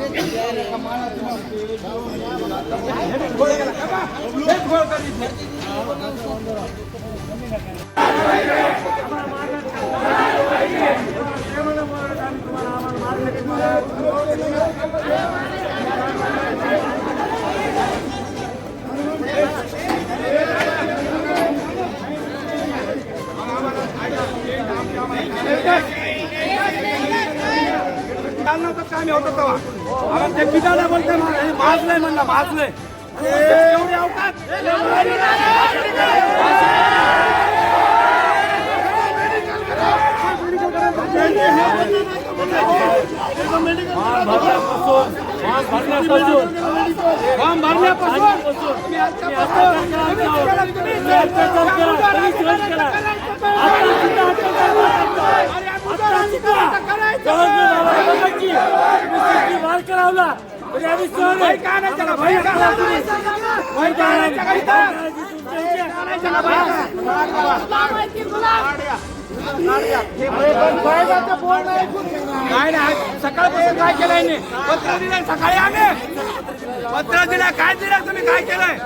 उजारशाही मुर्दाबाद नहीं चलेगी नहीं चलेगी तानाशाही नहीं चलेगी नहीं चलेगी नहीं चलेगी तानाशाही नहीं चलेगी चालणार तर काय होतं तेव्हा. आता ते किती बोलते माजलंय म्हणलं माजलंय एवढे अवकाश फॉर्म भरण्यापासून तुम्ही आजच्यापासून तुम्ही चर्चा करा, तुम्ही चर्चा करा. अरे अगोदर करायचं. भाई का नाही? त्याला? भाई का नाही? भाई का नाही त्याला इथं? भाई का नाही? त्याला? भाई काय नाही सकाळपासून काय केलंय नाही पत्र दिलं सकाळी आम्ही. पत्र दिलं काय दिलं तुम्ही? काय केलंय?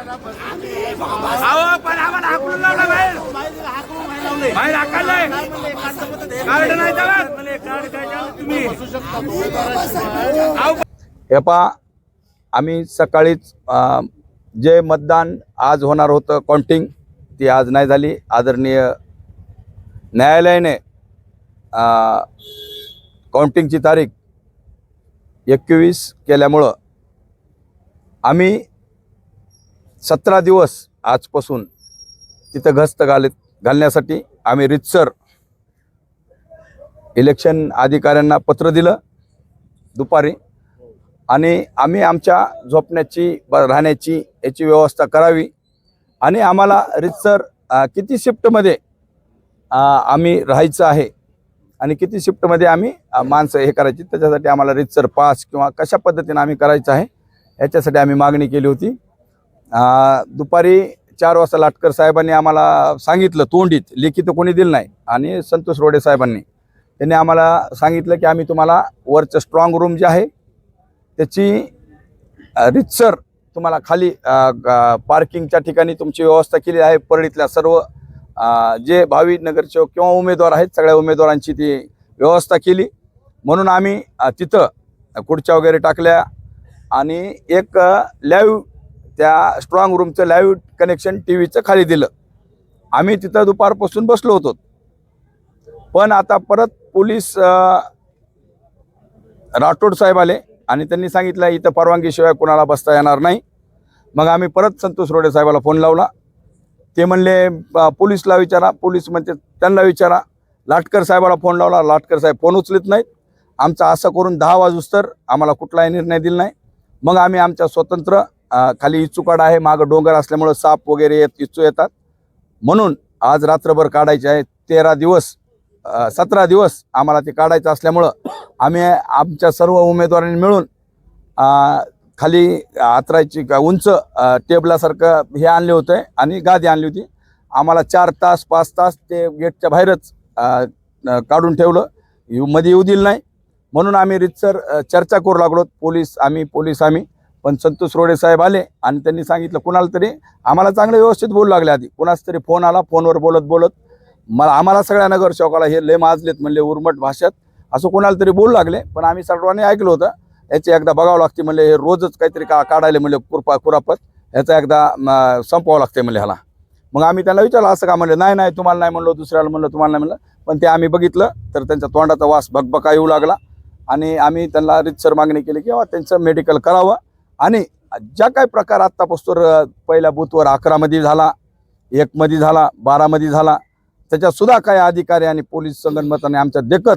अहो पण आम्हाला हाकलून लावलं बाहेर. बाहेर हाकललंय. कार्ड नाही तुम्ही अहो हे पहा आम्ही सकाळीच जे मतदान आज होणार होतं काउंटिंग ती आज नाही झाली. आदरणीय न्यायालयाने काउंटिंगची तारीख एकवीस केल्यामुळं आम्ही सतरा दिवस आजपासून तिथं घस्त घाल घालण्यासाठी आम्ही रितसर इलेक्शन अधिकाऱ्यांना पत्र दिलं. दुपारी आणि आम्ही आमच्या झोपण्याची ब राहण्याची याची व्यवस्था करावी. आणि आम्हाला रितसर किती शिफ्टमध्ये आम्ही राहायचं आहे आणि किती शिफ्टमध्ये आम्ही माणसं हे करायची त्याच्यासाठी आम्हाला रितसर पास किंवा कशा पद्धतीनं आम्ही करायचं आहे याच्यासाठी आम्ही मागणी केली होती. दुपारी चार वाजता लाटकर साहेबांनी आम्हाला सांगितलं तोंडीत लेखी तर कोणी दिलं नाही. आणि संतोष रोडे साहेबांनी त्यांनी आम्हाला सांगितलं की आम्ही तुम्हाला वरचं स्ट्रॉंग रूम जे आहे त्याची रितसर तुम्हाला खाली ग- पार्किंगच्या ठिकाणी तुमची व्यवस्था केली आहे. परळीतल्या सर्व जे भावी नगरसेवक किंवा उमेदवार आहेत सगळ्या उमेदवारांची ती व्यवस्था केली. म्हणून आम्ही तिथं खुर्च्या वगैरे टाकल्या आणि एक लाईव्ह त्या स्ट्रॉंग रूमचं लाईव्ह कनेक्शन टी व्हीचं खाली दिलं. आम्ही तिथं दुपारपासून बसलो होतो. पण आता परत पोलीस राठोड साहेब आले. आणि त्यांनी सांगितलं इथं परवानगीशिवाय कोणाला बसता येणार नाही. मग आम्ही परत संतोष रोडे साहेबाला फोन लावला. ते म्हणले पोलीसला विचारा. पोलीस म्हणते त्यांना विचारा. लाटकर साहेबाला फोन लावला. लाटकर साहेब फोन उचलत नाहीत. आमचं असं करून दहा वाजूस तर आम्हाला कुठलाही निर्णय दिला नाही. मग आम्ही आमच्या स्वतंत्र खाली इचुकाड आहे. मागं डोंगर असल्यामुळं साप वगैरे येत इचू येतात. म्हणून आज रात्रभर काढायचे आहे. तेरा दिवस सतरा दिवस आम्हाला ते काढायचं असल्यामुळं आम्ही आमच्या सर्व उमेदवारांनी मिळून खाली आतरायची का उंच टेबलासारखं हे आणले होते आणि गादी आणली होती. आम्हाला चार तास पाच तास ते गेटच्या बाहेरच काढून ठेवलं. येऊ मध्ये येऊ दिलं नाही. म्हणून आम्ही रितसर चर्चा करू लागलो. पोलीस आम्ही पोलीस आम्ही. पण संतोष रोडे साहेब आले आणि त्यांनी सांगितलं कुणाला तरी आम्हाला चांगलं व्यवस्थित बोलू लागले आधी. कुणाच तरी फोन आला फोनवर बोलत बोलत. मला आम्हाला सगळ्या नगरसेवकाला हे लय माजलेत म्हणले उर्मट भाषेत. असं कोणाला तरी बोलू लागले पण आम्ही सर्वांनी ऐकलं होतं. याची एकदा बघावं लागते म्हणले हे रोजच काहीतरी का काढायला म्हणले कुरपा कुरापत. याचा एकदा संपवावं लागते म्हणले ह्याला. मग आम्ही त्यांना विचारलं असं का म्हणलं? नाही नाही तुम्हाला नाही म्हणलं दुसऱ्याला म्हणलं तुम्हाला नाही म्हणलं. पण ते आम्ही बघितलं तर त्यांच्या तोंडाचा वास भगभका येऊ लागला. आणि आम्ही त्यांना रितसर मागणी केली की त्यांचं मेडिकल करावं. आणि ज्या काही प्रकार आत्तापासून पहिल्या बूथवर अकरामध्ये झाला एकमध्ये झाला बारामध्ये झाला त्याच्यासुद्धा काय काही अधिकारी आणि पोलीस संगणमताने आमच्या देखत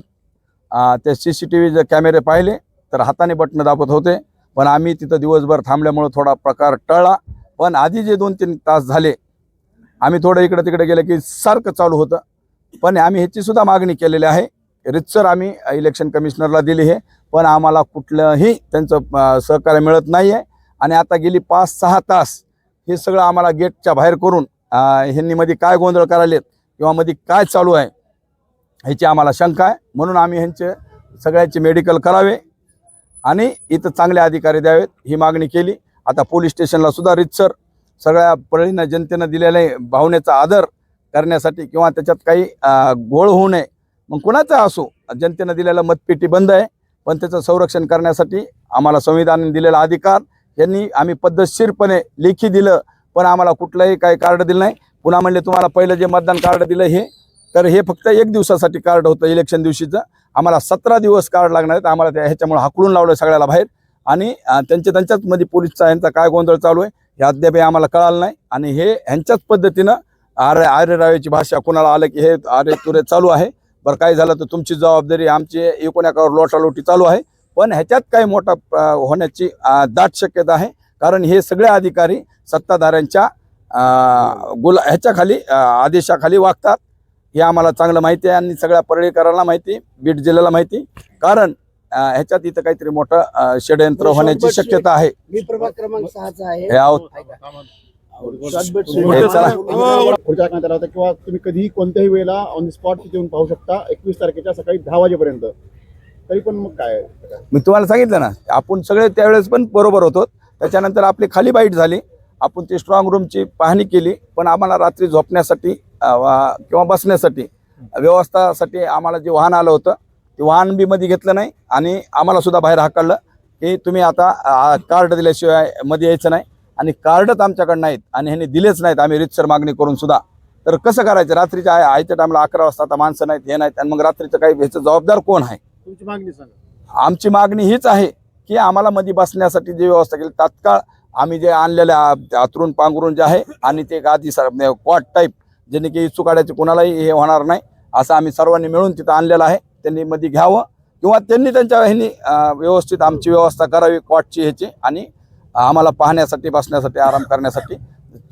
ते सी सी टी व्ही कॅमेरे पाहिले तर हाताने बटणं दाबत होते. पण आम्ही तिथं दिवसभर थांबल्यामुळं थोडा प्रकार टळला. पण आधी जे दोन तीन तास झाले आम्ही थोडं इकडे तिकडे गेलं की सारखं चालू होतं. पण आम्ही ह्याचीसुद्धा मागणी केलेली आहे. रितसर आम्ही इलेक्शन कमिशनरला दिली हे पण आम्हाला कुठलंही त्यांचं सहकार्य मिळत नाही आहे आणि आता गेली पाच सहा तास हे सगळं आम्हाला गेटच्या बाहेर करून ह्यांनीमध्ये ह्यांनी मध्ये काय गोंधळ करायलेत किंवा मध्ये काय चालू आहे ह्याची आम्हाला शंका आहे. म्हणून आम्ही ह्यांचे सगळ्यांचे मेडिकल करावे आणि इथं चांगले अधिकारी द्यावेत ही मागणी केली. आता पोलीस स्टेशनला सुद्धा रितसर सगळ्या पळीनं जनतेनं दिलेल्या भावनेचा आदर करण्यासाठी किंवा त्याच्यात काही गोळ होऊ नये मग कुणाचा असो जनतेनं दिलेलं मतपेटी बंद आहे पण त्याचं संरक्षण करण्यासाठी आम्हाला संविधानाने दिलेला अधिकार यांनी आम्ही पद्धतशीरपणे लेखी दिलं पण आम्हाला कुठलंही काही कार्ड दिलं नाही. पुन्हा म्हणले तुम्हाला पहिलं जे मतदान कार्ड दिलं हे तर हे फक्त एक दिवसासाठी कार्ड होतं इलेक्शन दिवशीचं. आम्हाला सतरा दिवस कार्ड लागणार आहेत. आम्हाला त्या ह्याच्यामुळे हाकलून लावलं सगळ्याला बाहेर. आणि त्यांच्या त्यांच्याच मध्ये पोलीसचा यांचा काय गोंधळ चालू आहे हे अद्याप आम्हाला कळालं नाही. आणि हे ह्यांच्याच पद्धतीनं आर्य आर्यरावेची भाषा कोणाला आलं की हे आर्य तुरे चालू आहे. बरं काय झालं तर तुमची जबाबदारी आमची एकूण एकावर लोटालोटी चालू आहे. पण ह्याच्यात काही मोठा होण्याची दाट शक्यता आहे. कारण हे सगळे अधिकारी सत्ताधाऱ्यांच्या गुला ह्याच्याखाली अं, आदेशाखाली वागतात. हे आम्हाला चांगलं माहिती आहे आणि सगळ्या परळीकरांना माहिती बीड जिल्ह्याला माहिती. कारण ह्याच्यात इथं काहीतरी मोठं षडयंत्र होण्याची शक्यता आहे. मी प्रभाग क्रमांक सहाचा आहे. हे आहोत चला. पुढच्या टाकण्यात आला होता किंवा तुम्ही कधीही कोणत्याही वेळेला ऑन द स्पॉट तिथे येऊन पाहू शकता. एकवीस तारखेच्या सकाळी दहा वाजेपर्यंत. तरी पण मग काय? मी तुम्हाला सांगितलं ना आपण सगळे त्यावेळेस पण बरोबर होतो. त्याच्यानंतर आपली खाली बाईट झाली. आपण ती स्ट्रॉंग रूमची पाहणी केली पण आम्हाला रात्री झोपण्यासाठी किंवा बसण्यासाठी व्यवस्थासाठी आम्हाला जे वाहन आलं होतं ते वाहन बी मध्ये घेतलं नाही आणि आम्हाला सुद्धा बाहेर हाकललं की तुम्ही आता कार्ड दिल्याशिवायमध्ये यायचं नाही आणि कार्डच आमच्याकडे नाहीत आणि ह्यांनी दिलेच नाहीत. आम्ही रितसर मागणी करून सुद्धा. तर कसं करायचं? रात्रीच्या आय- आयच्या टायमाला अकरा वाजता आता माणसं नाहीत हे नाहीत आणि मग रात्रीचं काही ह्याचं जबाबदार कोण आहे? तुमची मागणी सांगा. आमची मागणी हीच आहे की आम्हाला मध्ये बसण्यासाठी जी व्यवस्था केली तात्काळ आम्ही जे आणलेल्या आतरून पांघरून जे आहे आणि ते एक आधी क्वाट टाईप ज्याने की चुकाड्याचे कोणालाही हे होणार नाही असं आम्ही सर्वांनी मिळून तिथं आणलेलं आहे. त्यांनी मध्ये घ्यावं किंवा त्यांनी त्यांच्या ह्यांनी व्यवस्थित आमची व्यवस्था करावी क्वाटची ह्याची आणि आम्हाला पाहण्यासाठी बसण्यासाठी आराम करण्यासाठी.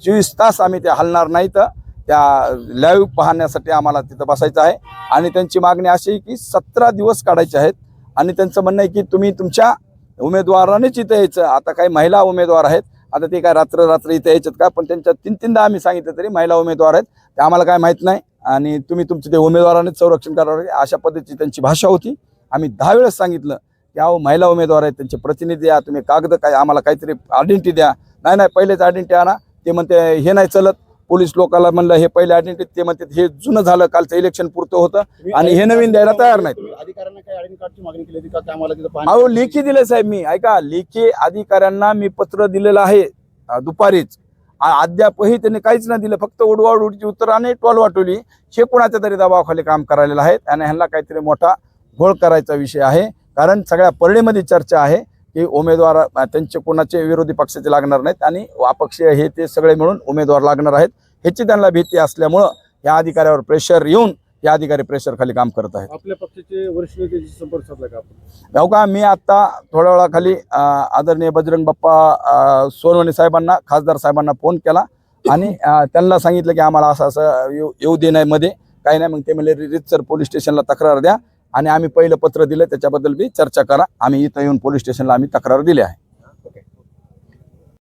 चोवीस तास आम्ही ते हलणार नाही तर त्या लाईव्ह पाहण्यासाठी आम्हाला तिथं बसायचं आहे. आणि त्यांची मागणी अशी आहे की सतरा दिवस काढायचे आहेत. आणि त्यांचं म्हणणं आहे की तुम्ही तुमच्या उमेदवारानेच इथं यायचं. आता काही महिला उमेदवार आहेत. आता ते काय रात्र रात्र इथं यायच्यात का? पण त्यांच्या तीन तीनदा आम्ही सांगितलं तरी महिला उमेदवार आहेत. ते आम्हाला काय माहीत नाही. आणि तुम्ही तुमचे ते उमेदवारानेच संरक्षण करावं अशा पद्धतीची त्यांची भाषा होती. आम्ही दहा वेळेस सांगितलं की अहो महिला उमेदवार आहेत. त्यांचे प्रतिनिधी द्या. तुम्ही कागद काय आम्हाला काहीतरी आयडेंटिटी द्या. नाही नाही. पहिलेच आयडेंटिटी आणा. ते म्हणते हे नाही चलत. पोलीस लोकांना म्हणलं हे पहिले आयडेंटिटी ते म्हणते हे जुनं झालं कालचं इलेक्शन पुरतं होतं आणि हे नवीन द्यायला तयार नाहीत. तुम्ही अधिकाऱ्यांना काही आयडेंटी कार्डची मागणी केली होती का? की आम्हाला तिथं पाहणी अहो लेखी दिले साहेब मी. ऐका लेखी अधिकाऱ्यांना मी पत्र दिलेलं आहे अं, दुपारीच. आ- अद्यापही त्यांनी काहीच नाही दिलं. फक्त उडवाउडीची उत्तर आणि टोल वाटवली हे कोणाच्या तरी दबावाखाली काम करायला आहेत आणि ह्यांना काहीतरी मोठा घोळ करायचा विषय आहे. कारण सगळ्या परळीमध्ये चर्चा आहे. की उमेदवार त्यांचे कोणाचे विरोधी पक्षाचे लागणार नाहीत आणि अपक्षीय हे ते सगळे मिळून उमेदवार लागणार आहेत. ह्याची त्यांना भीती असल्यामुळं या अधिकाऱ्यावर प्रेशर येऊन या अधिकारी प्रेशर खाली काम करत आहेत. आपल्या पक्षाचे वरिष्ठ नेत्याशी संपर्क साधला का हो का मी आता थोड्या वेळाखाली आदरणीय बजरंग बाप्पा सोनवणे साहेबांना खासदार साहेबांना फोन केला आणि त्यांना सांगितलं की आम्हाला असं असं येऊ येऊ दे नाही मध्ये. काही नाही मग ते म्हणले रितसर पोलीस स्टेशनला तक्रार द्या. आणि आम्ही पहिलं पत्र दिलं त्याच्याबद्दल बी चर्चा करा. आम्ही इथं येऊन पोलीस स्टेशनला आम्ही तक्रार दिली आहे